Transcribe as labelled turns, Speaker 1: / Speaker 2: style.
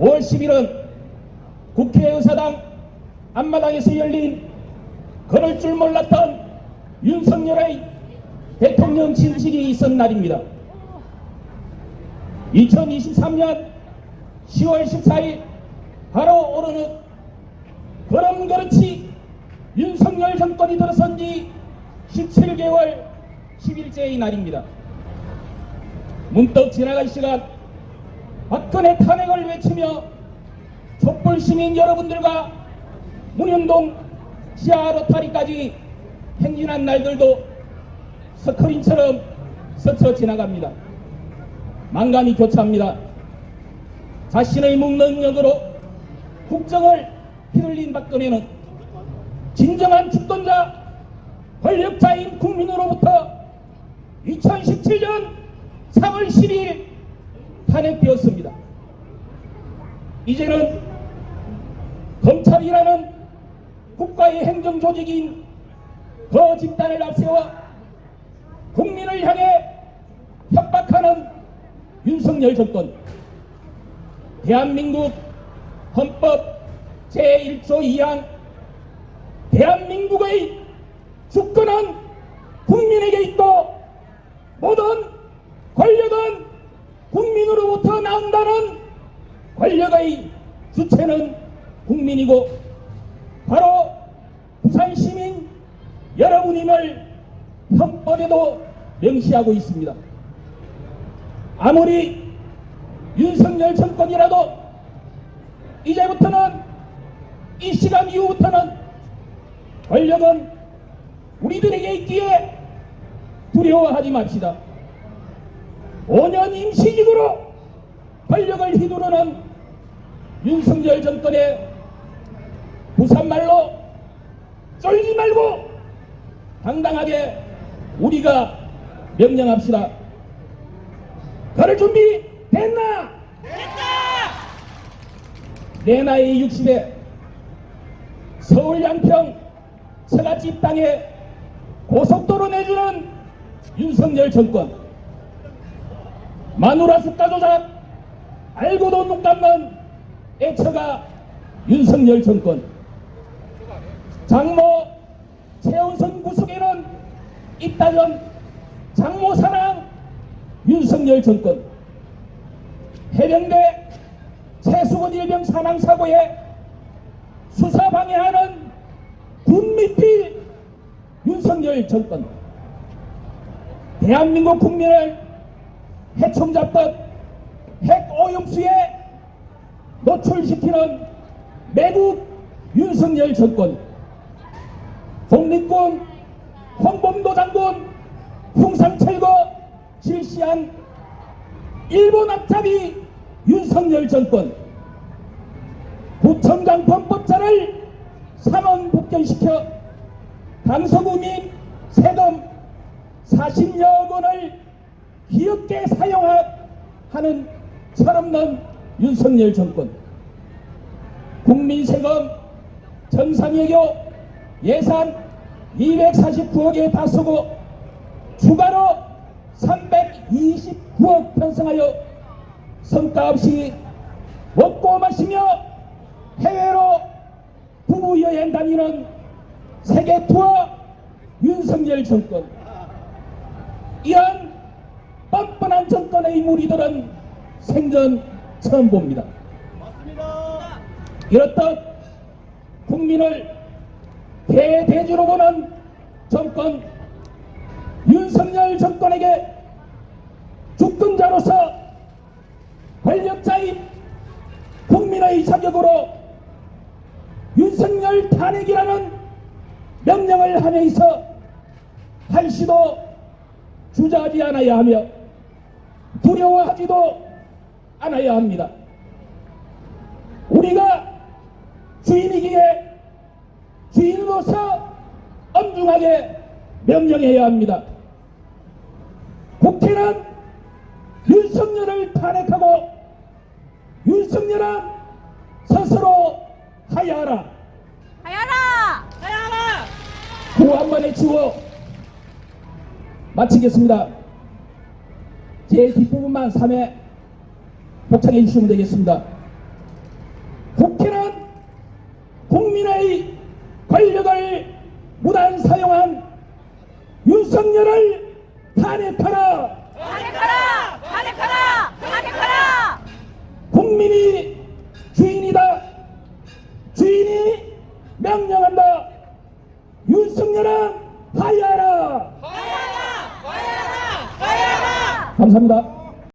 Speaker 1: 5월 10일은 국회의사당 앞마당에서 열린 그럴 줄 몰랐던 윤석열의 대통령 진식이 있은 날입니다. 2023년 10월 14일 바로 오르는 그럼 그렇지 윤석열 정권이 들어선 지 17개월 10일째의 날입니다. 문득 지나간 시간 박근혜 탄핵을 외치며 촛불 시민 여러분들과 문현동 지하 로타리까지 행진한 날들도 스크린처럼 스쳐 지나갑니다. 망감이 교차합니다. 자신의 묵능력으로 국정을 휘둘린 박근혜는 진정한 주권자 권력자인 국민으로부터 2017년 3월 10일 탄핵되었습니다. 이제는 검찰이라는 국가의 행정조직인 그 집단을 앞세워 국민을 향해 협박하는 윤석열 정권 대한민국 헌법 제1조 2항 대한민국의 주권은 국민에게 있고 모든 권력은 국민으로부터 나온다는 권력의 주체는 국민이고 바로 부산 시민 여러분임을 헌법에도 명시하고 있습니다. 아무리 윤석열 정권이라도 이제부터는 이 시간 이후부터는 권력은 우리들에게 있기에 두려워하지 맙시다. 5년 임시직으로 권력을 휘두르는 윤석열 정권의 부산말로 쫄지 말고 당당하게 우리가 명령합시다. 걸을 준비 됐나? 내 나이 60에 서울 양평 처갓집 땅에 고속도로 내주는 윤석열 정권 마누라 숫가 조작 알고도 눈 감는 애처가 윤석열 정권. 장모 최은선 구속에는 잇따른 장모 사랑 윤석열 정권. 해병대 최수건 일병 사망 사고에 수사 방해하는 군미필 윤석열 정권. 대한민국 국민을 해총 잡듯 핵 오염수에 노출시키는 매국 윤석열 정권. 독립군 홍범도 장군 흉상철거 실시한 일본 앞잡이 윤석열 정권. 구청장 범법자를 상원 복견시켜 강서구 민 세금 40여 원을 기업계 사용하는 철없는 윤석열 정권. 국민 세금 정상외교 예산 249억에 다쓰고 추가로 329억 편성하여 성과 없이 먹고 마시며 해외로 부부 여행 다니는 세계 투어 윤석열 정권. 이런 뻔뻔한 정권의 무리들은 생전 처음 봅니다. 이렇듯 국민을 대대주로 보는 정권 윤석열 정권에게 주권자로서 권력자인 국민의 자격으로 윤석열 탄핵이라는 명령을 하면서 한시도 주저하지 않아야 하며 두려워하지도 않아야 합니다. 우리가 주인이기에 주인으로서 엄중하게 명령해야 합니다. 국회는 윤석열을 탄핵하고 윤석열은 스스로 하야하라.
Speaker 2: 하야라! 하야라!
Speaker 1: 구호 한 번에 치워 마치겠습니다. 제 뒷부분만 3회 복창해 주시면 되겠습니다. 국회는 국민의 권력을 무단 사용한 윤석열을 탄핵하라
Speaker 2: 탄핵하라! 탄핵하라! 탄핵하라!
Speaker 1: 국민이 주인이다 주인이 명령한다 윤석열은 하야하라
Speaker 2: 하야라! 하야라! 하야라!
Speaker 1: 감사합니다